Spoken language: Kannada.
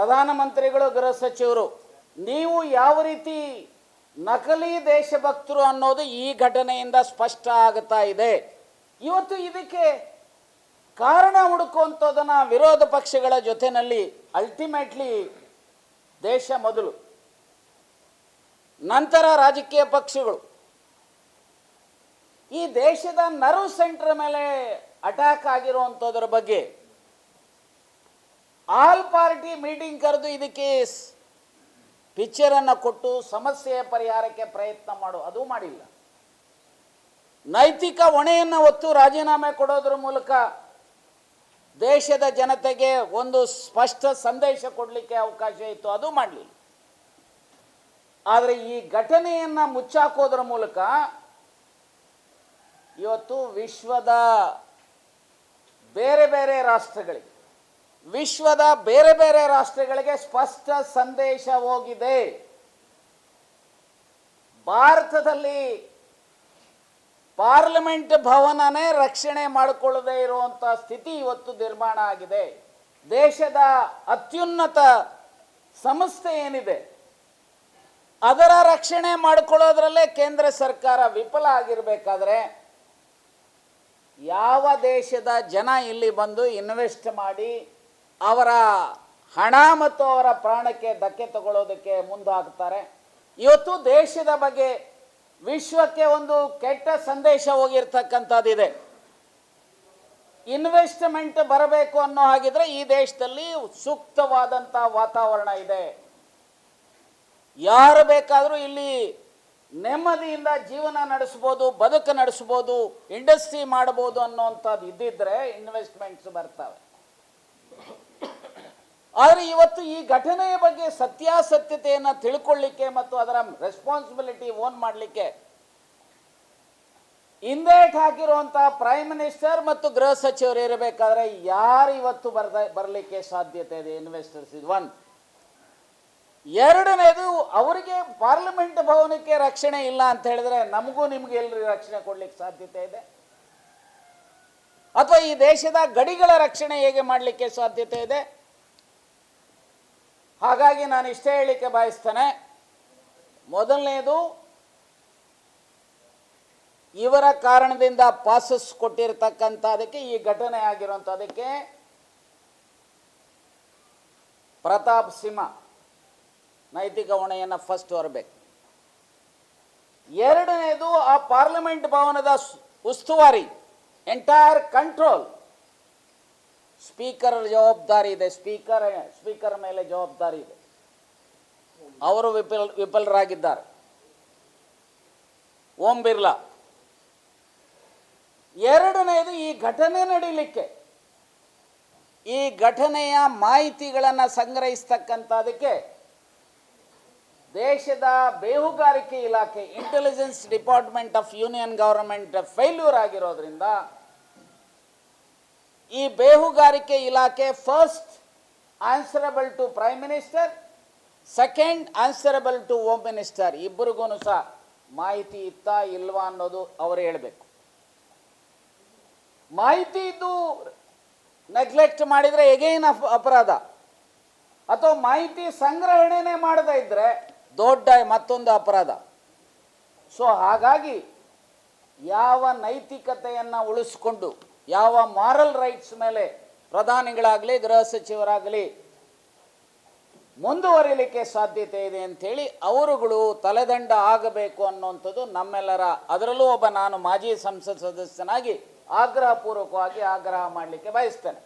ಪ್ರಧಾನಮಂತ್ರಿಗಳು ಗೃಹ ಸಚಿವರು, ನೀವು ಯಾವ ರೀತಿ ನಕಲಿ ದೇಶಭಕ್ತರು ಅನ್ನೋದು ಈ ಘಟನೆಯಿಂದ ಸ್ಪಷ್ಟ ಆಗ್ತಾ ಇದೆ. ಇವತ್ತು ಇದಕ್ಕೆ ಕಾರಣ ಹುಡುಕುವಂಥದ್ದನ್ನು ವಿರೋಧ ಪಕ್ಷಗಳ ಜೊತೆಯಲ್ಲಿ ಅಲ್ಟಿಮೇಟ್ಲಿ ದೇಶ ಮೊದಲು, ನಂತರ ರಾಜಕೀಯ ಪಕ್ಷಗಳು. ಈ ದೇಶದ ನರ್ವ್ ಸೆಂಟರ್ ಮೇಲೆ ಅಟ್ಯಾಕ್ ಆಗಿರುವಂಥದ್ರ ಬಗ್ಗೆ ಆಲ್ ಪಾರ್ಟಿ ಮೀಟಿಂಗ್ ಕರೆದು ಇದಕ್ಕೆ ಪಿಕ್ಚರನ್ನು ಕೊಟ್ಟು ಸಮಸ್ಯೆಯ ಪರಿಹಾರಕ್ಕೆ ಪ್ರಯತ್ನ ಮಾಡು. ಅದು ಮಾಡಿಲ್ಲ. ನೈತಿಕ ಹೊಣೆಯನ್ನು ಹೊತ್ತು ರಾಜೀನಾಮೆ ಕೊಡೋದ್ರ ಮೂಲಕ ದೇಶದ ಜನತೆಗೆ ಒಂದು ಸ್ಪಷ್ಟ ಸಂದೇಶ ಕೊಡಲಿಕ್ಕೆ ಅವಕಾಶ ಇತ್ತು. ಅದು ಮಾಡಲಿಲ್ಲ. ಆದರೆ ಈ ಘಟನೆಯನ್ನು ಮುಚ್ಚಾಕೋದ್ರ ಮೂಲಕ ಇವತ್ತು ವಿಶ್ವದ ಬೇರೆ ಬೇರೆ ರಾಷ್ಟ್ರಗಳಿಗೆ ವಿಶ್ವದ ಬೇರೆ ಬೇರೆ ರಾಷ್ಟ್ರಗಳಿಗೆ ಸ್ಪಷ್ಟ ಸಂದೇಶ ಹೋಗಿದೆ. ಭಾರತದಲ್ಲಿ ಪಾರ್ಲಿಮೆಂಟ್ ಭವನನೇ ರಕ್ಷಣೆ ಮಾಡಿಕೊಳ್ಳದೆ ಇರುವಂಥ ಸ್ಥಿತಿ ಇವತ್ತು ನಿರ್ಮಾಣ ಆಗಿದೆ. ದೇಶದ ಅತ್ಯುನ್ನತ ಸಂಸ್ಥೆ ಏನಿದೆ, ಅದರ ರಕ್ಷಣೆ ಮಾಡಿಕೊಳ್ಳೋದ್ರಲ್ಲೇ ಕೇಂದ್ರ ಸರ್ಕಾರ ವಿಫಲ ಆಗಿರಬೇಕಾದ್ರೆ ಯಾವ ದೇಶದ ಜನ ಇಲ್ಲಿ ಬಂದು ಇನ್ವೆಸ್ಟ್ ಮಾಡಿ ಅವರ ಹಣ ಮತ್ತು ಅವರ ಪ್ರಾಣಕ್ಕೆ ಧಕ್ಕೆ ತಗೊಳ್ಳೋದಕ್ಕೆ ಮುಂದಾಗ್ತಾರೆ. ಇವತ್ತು ದೇಶದ ಬಗ್ಗೆ ವಿಶ್ವಕ್ಕೆ ಒಂದು ಕೆಟ್ಟ ಸಂದೇಶ ಹೋಗಿರ್ತಕ್ಕಂಥದ್ದಿದೆ. ಇನ್ವೆಸ್ಟ್ಮೆಂಟ್ ಬರಬೇಕು ಅನ್ನೋ ಹಾಗಿದ್ರೆ ಈ ದೇಶದಲ್ಲಿ ಸೂಕ್ತವಾದಂಥ ವಾತಾವರಣ ಇದೆ. ಯಾರು ಬೇಕಾದರೂ ಇಲ್ಲಿ ನೆಮ್ಮದಿಯಿಂದ ಜೀವನ ನಡೆಸ್ಬೋದು, ಬದುಕು ನಡೆಸ್ಬೋದು, ಇಂಡಸ್ಟ್ರಿ ಮಾಡ್ಬೋದು ಅನ್ನೋವಂಥದ್ದು ಇದ್ದಿದ್ರೆ ಇನ್ವೆಸ್ಟ್ಮೆಂಟ್ಸ್ ಬರ್ತವೆ. ಆದರೆ ಇವತ್ತು ಈ ಘಟನೆಯ ಬಗ್ಗೆ ಸತ್ಯಾಸತ್ಯತೆಯನ್ನು ತಿಳ್ಕೊಳ್ಳಿಕ್ಕೆ ಮತ್ತು ಅದರ ರೆಸ್ಪಾನ್ಸಿಬಿಲಿಟಿ ಓನ್ ಮಾಡಲಿಕ್ಕೆ ಹಿಂದೇಟ್ ಹಾಕಿರುವಂತಹ ಪ್ರೈಮ್ ಮಿನಿಸ್ಟರ್ ಮತ್ತು ಗೃಹ ಸಚಿವರು ಇರಬೇಕಾದ್ರೆ ಯಾರು ಇವತ್ತು ಬರ್ದ, ಬರಲಿಕ್ಕೆ ಸಾಧ್ಯತೆ ಇದೆ? ಇನ್ವೆಸ್ಟರ್ಸ್ ಇದು ಒನ್ ಎರಡನೇದು, ಅವರಿಗೆ ಪಾರ್ಲಿಮೆಂಟ್ ಭವನಕ್ಕೆ ರಕ್ಷಣೆ ಇಲ್ಲ ಅಂತ ಹೇಳಿದ್ರೆ ನಮಗೂ ನಿಮ್ಗೆ ಎಲ್ರಿ ರಕ್ಷಣೆ ಕೊಡ್ಲಿಕ್ಕೆ ಸಾಧ್ಯತೆ ಇದೆ? ಅಥವಾ ಈ ದೇಶದ ಗಡಿಗಳ ರಕ್ಷಣೆ ಹೇಗೆ ಮಾಡಲಿಕ್ಕೆ ಸಾಧ್ಯತೆ ಇದೆ? ಹಾಗಾಗಿ ನಾನು ಇಷ್ಟೇ ಹೇಳಿಕೆ ಬಯಸ್ತೇನೆ. ಮೊದಲನೇದು, ಇವರ ಕಾರಣದಿಂದ ಪಾಸಸ್ ಕೊಟ್ಟಿರ್ತಕ್ಕಂಥದಕ್ಕೆ ಈ ಘಟನೆ ಆಗಿರುವಂಥದಕ್ಕೆ ಪ್ರತಾಪ್ ಸಿಂಹ ನೈತಿಕ ಹೊಣೆಯನ್ನು ಫಸ್ಟ್ ಹೊರಬೇಕು. ಎರಡನೇದು, ಆ ಪಾರ್ಲಿಮೆಂಟ್ ಭವನದ ಉಸ್ತುವಾರಿ ಎಂಟೈರ್ ಕಂಟ್ರೋಲ್ ಸ್ಪೀಕರ್ ಜವಾಬ್ದಾರಿ ಇದೆ. ಸ್ಪೀಕರ್ ಸ್ಪೀಕರ್ ಮೇಲೆ ಜವಾಬ್ದಾರಿ ಇದೆ. ಅವರು ವಿಫಲ್, ವಿಫಲರಾಗಿದ್ದಾರೆ. ಓಂ ಬಿರ್ಲಾ. ಎರಡನೇದು ಈ ಘಟನೆ ನಡೀಲಿಕ್ಕೆ. ಈ ಘಟನೆಯ ಮಾಹಿತಿಗಳನ್ನು ಸಂಗ್ರಹಿಸ್ತಕ್ಕಂಥದಕ್ಕೆ ದೇಶದ ಬೇಹುಗಾರಿಕೆ ಇಲಾಖೆ intelligence department of union government failure ಆಗಿರೋದ್ರಿಂದ ಈ ಬೇಹುಗಾರಿಕೆ ಇಲಾಖೆ first answerable to prime minister second answerable to home minister ಇಬ್ಬರಿಗೂ ಸಹ ಮಾಹಿತಿ ಇತ್ತಾ ಇಲ್ವಾ ಅನ್ನೋದು ಅವರು ಹೇಳಬೇಕು. ಮಾಹಿತಿ ಇದ್ದು ನೆಗ್ಲೆಕ್ಟ್ ಮಾಡಿದರೆ ಎಗೈನ್ ಅಪರಾಧ. ಅಥವಾ ಮಾಹಿತಿ ಸಂಗ್ರಹಣೆನೇ ಮಾಡದೇ ಇದ್ದರೆ ದೊಡ್ಡ ಮತ್ತೊಂದು ಅಪರಾಧ. ಸೊ ಹಾಗಾಗಿ ಯಾವ ನೈತಿಕತೆಯನ್ನು ಉಳಿಸ್ಕೊಂಡು ಯಾವ ಮಾರಲ್ ರೈಟ್ಸ್ ಮೇಲೆ ಪ್ರಧಾನಿಗಳಾಗಲಿ, ಗೃಹ ಸಚಿವರಾಗಲಿ ಮುಂದುವರಿಲಿಕ್ಕೆ ಸಾಧ್ಯತೆ ಇದೆ ಅಂಥೇಳಿ ಅವರುಗಳು ತಲೆದಂಡ ಆಗಬೇಕು ಅನ್ನುವಂಥದ್ದು ನಮ್ಮೆಲ್ಲರ, ಅದರಲ್ಲೂ ಒಬ್ಬ ನಾನು ಮಾಜಿ ಸಂಸತ್ ಸದಸ್ಯನಾಗಿ ಆಗ್ರಹಪೂರ್ವಕವಾಗಿ ಆಗ್ರಹ ಮಾಡಲಿಕ್ಕೆ ಬಯಸ್ತೇನೆ.